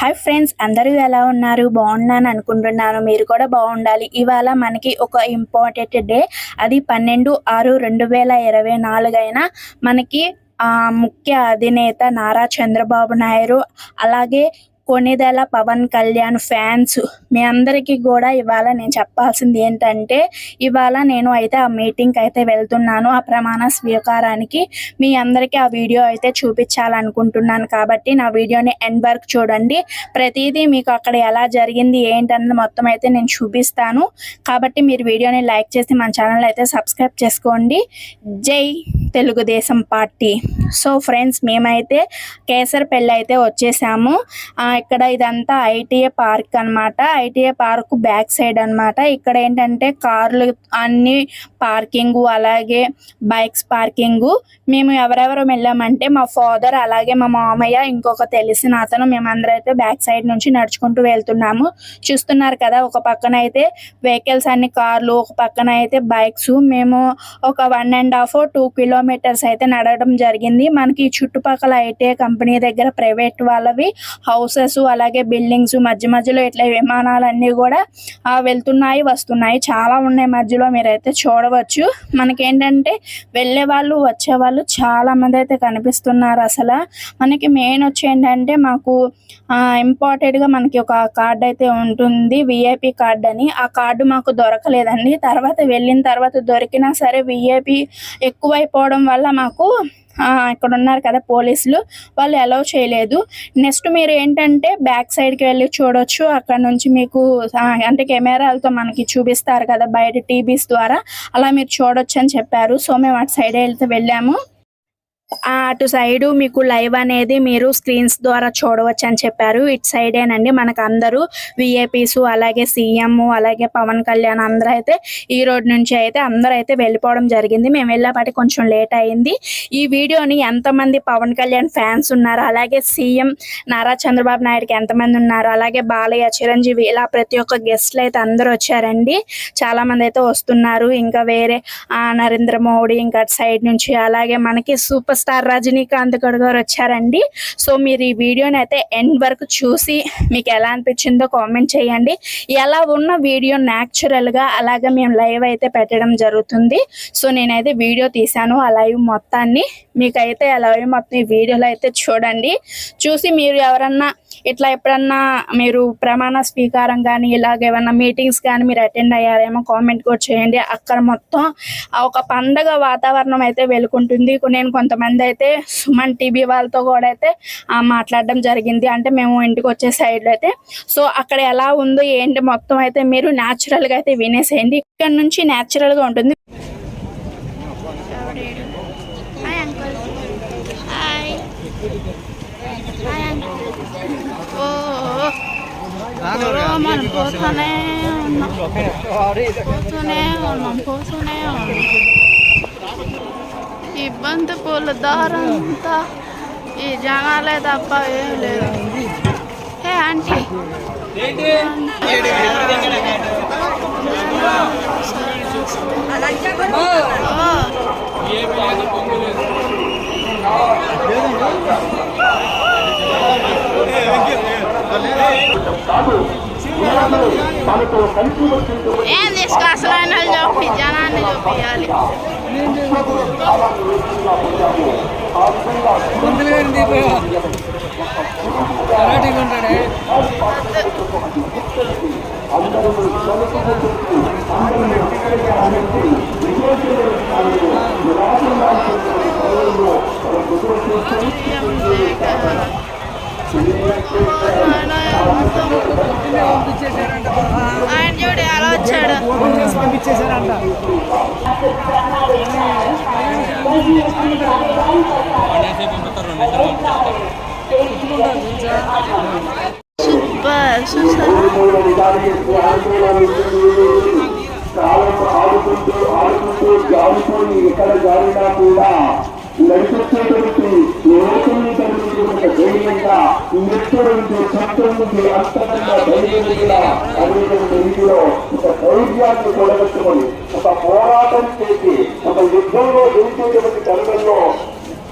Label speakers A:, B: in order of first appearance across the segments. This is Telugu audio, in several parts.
A: హాయ్ ఫ్రెండ్స్ అందరూ ఎలా ఉన్నారు? బాగున్నాను అనుకుంటున్నాను. మీరు కూడా బాగుండాలి. ఇవాళ మనకి ఒక ఇంపార్టెంట్ డే. అది పన్నెండు ఆరు రెండు వేల ఇరవై నాలుగైన మనకి ఆ ముఖ్య అధినేత నారా చంద్రబాబు నాయుడు అలాగే కొనిదెల పవన్ కళ్యాణ్ ఫ్యాన్స్ మీ అందరికీ కూడా ఇవాళ నేను చెప్పాల్సింది ఏంటంటే ఇవాళ నేను అయితే ఆ మీటింగ్కి అయితే వెళ్తున్నాను. ఆ ప్రమాణ స్వీకారానికి మీ అందరికీ ఆ వీడియో అయితే చూపించాలనుకుంటున్నాను కాబట్టి నా వీడియోని ఎండ్ వరకు చూడండి. ప్రతిదీ మీకు అక్కడ ఎలా జరిగింది ఏంటన్నది మొత్తం అయితే నేను చూపిస్తాను. కాబట్టి మీరు వీడియోని లైక్ చేసి మన ఛానల్ అయితే సబ్స్క్రైబ్ చేసుకోండి. జై తెలుగుదేశం పార్టీ. సో ఫ్రెండ్స్ మేమైతే కేసరపల్లి అయితే వచ్చేసాము. ఇక్కడ ఇదంతా ఐటీఏ పార్క్ అన్నమాట. ఐటీఏ పార్క్ బ్యాక్ సైడ్ అన్నమాట. ఇక్కడ ఏంటంటే కార్లు అన్ని పార్కింగ్ అలాగే బైక్స్ పార్కింగ్. మేము ఎవరెవరు వెళ్ళామంటే మా ఫాదర్ అలాగే మా మామయ్య ఇంకొక తెలిసిన అతను మేమందరం అయితే బ్యాక్ సైడ్ నుంచి నడుచుకుంటూ వెళ్తున్నాము. చూస్తున్నారు కదా ఒక పక్కన అయితే వెహికల్స్ అన్ని కార్లు ఒక పక్కన అయితే బైక్స్. మేము ఒక one and half two kilometers అయితే నడవడం జరిగింది. మనకి చుట్టుపక్కల ఐటీఐ కంపెనీ దగ్గర ప్రైవేట్ వాళ్ళవి హౌసెస్ అలాగే బిల్డింగ్స్ మధ్య మధ్యలో ఇట్లా విమానాలన్నీ కూడా వెళ్తున్నాయి వస్తున్నాయి. చాలా ఉన్నాయి మధ్యలో మీరైతే చూడవచ్చు. మనకేంటంటే వెళ్ళే వాళ్ళు వచ్చే వాళ్ళు చాలా మంది అయితే కనిపిస్తున్నారు అసలు. మనకి మెయిన్ వచ్చి ఏంటంటే మాకు ఇంపార్టెంట్గా మనకి ఒక కార్డు అయితే ఉంటుంది విఐపి కార్డ్ అని. ఆ కార్డు మాకు దొరకలేదండి. తర్వాత వెళ్ళిన తర్వాత దొరికినా సరే విఐపి ఎక్కువైపోవడం వల్ల మాకు ఇక్కడ ఉన్నారు కదా పోలీసులు వాళ్ళు అలౌ చేయలేదు. నెక్స్ట్ మీరు ఏంటంటే బ్యాక్ సైడ్కి వెళ్ళి చూడొచ్చు. అక్కడ నుంచి మీకు అంటే కెమెరాలతో మనకి చూపిస్తారు కదా బయట టీవీస్ ద్వారా. అలా మీరు చూడొచ్చు అని చెప్పారు. సో మేము అటు సైడ్ వెళ్తే వెళ్ళాము. అటు సైడ్ మీకు లైవ్ అనేది మీరు స్క్రీన్స్ ద్వారా చూడవచ్చు అని చెప్పారు. ఇటు సైడేనండి మనకు అందరూ విఏపీస్ అలాగే సీఎం అలాగే పవన్ కళ్యాణ్ అందరూ అయితే ఈ రోడ్ నుంచి అయితే అందరూ అయితే వెళ్ళిపోవడం జరిగింది. మేము వెళ్ళేపాటి కొంచెం లేట్ అయింది. ఈ వీడియోని ఎంతమంది పవన్ కళ్యాణ్ ఫ్యాన్స్ ఉన్నారు? అలాగే సీఎం నారా చంద్రబాబు నాయుడుకి ఎంతమంది ఉన్నారు? అలాగే బాలయ్య చిరంజీవి ఇలా ప్రతి ఒక్క గెస్ట్లు అయితే అందరూ వచ్చారండి. చాలా మంది అయితే వస్తున్నారు. ఇంకా వేరే నరేంద్ర మోడీ ఇంకా అటు సైడ్ నుంచి అలాగే మనకి సూపర్ స్టార్ రజనీకాంత్ గౌడ్ గారు వచ్చారండి. సో మీరు ఈ వీడియోని అయితే ఎండ్ వరకు చూసి మీకు ఎలా అనిపించిందో కామెంట్ చేయండి. ఎలా ఉన్న వీడియో న్యాచురల్గా అలాగే మేము లైవ్ అయితే పెట్టడం జరుగుతుంది. సో నేనైతే వీడియో తీశాను ఆ లైవ్ మొత్తాన్ని. మీకైతే ఆ లైవ్ మొత్తం ఈ వీడియోలో అయితే చూడండి. చూసి మీరు ఎవరన్నా ఇట్లా ఎప్పుడన్నా మీరు ప్రమాణ స్వీకారం కానీ ఇలాగ ఏమన్నా మీటింగ్స్ కానీ మీరు అటెండ్ అయ్యారేమో కామెంట్ కూడా చేయండి. అక్కడ మొత్తం ఒక పండగ వాతావరణం అయితే వెలుకుంటుంది నేను కొంతమంది అయితే సుమన్ టీవీ వాళ్ళతో కూడా అయితే ఆ, మాట్లాడడం జరిగింది. అంటే మేము ఇంటికి వచ్చే సైడ్లో అయితే సో అక్కడ ఎలా ఉందో ఏంటి మొత్తం అయితే మీరు న్యాచురల్గా అయితే వినేసేయండి. ఇక్కడ నుంచి న్యాచురల్గా ఉంటుంది.
B: Hi uncle hi hi uncle ఓ ఓ, మనం పోతూనే ఉన్నాం. పోతూనే ఉన్నాం పోతూనే ఉన్నాం. ఈ బంతి పూల దారంతా ఈ జనాలే తప్ప ఏం లేదు హే ఆంటీ ఓ ఏం తీసుకో అసలు ఆయన చూపి മുമ്പിൽ വരുന്നിപ്പോ കരാട്ടി കൊണ്ടാണ്
C: ആണ് చేసి పంపించేశారంట
B: సూపర్ చూసారా
D: కాలం ఆడుకుంటూ ఆడుకుంటూ జారుకొని ఎక్కడ జారినా కూడా నడిపించేటువంటి ఏకమైనటువంటి ధైర్యంగా నెత్తుడు శత్రువుకి అంతరంగా ధైర్యమైన అనేటువంటి రీతిలో ఒక ధైర్యాన్ని కూడగట్టుకొని ఒక పోరాటం చేసి ఒక యుద్ధంలో గెలిచేటువంటి తరుణంలో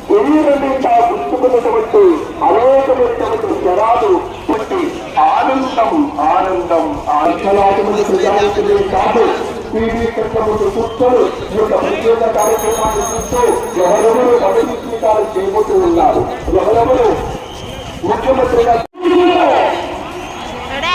D: శరీరం గుర్తుకున్నటువంటి అనేకమైనటువంటి జనాలు పుట్టి ఆనందం ఆనందం లక్షలాది మంది కాదు టీవీ కట్ల కూర్చొని ఈ యొక్క ప్రత్యేక కార్యక్రమాన్ని చూస్తూ ఎవరెవరు అభివృద్ధి చేయబోతూ ఉన్నారు. ఎవరెవరు ముఖ్యమంత్రిగా
B: ఎడే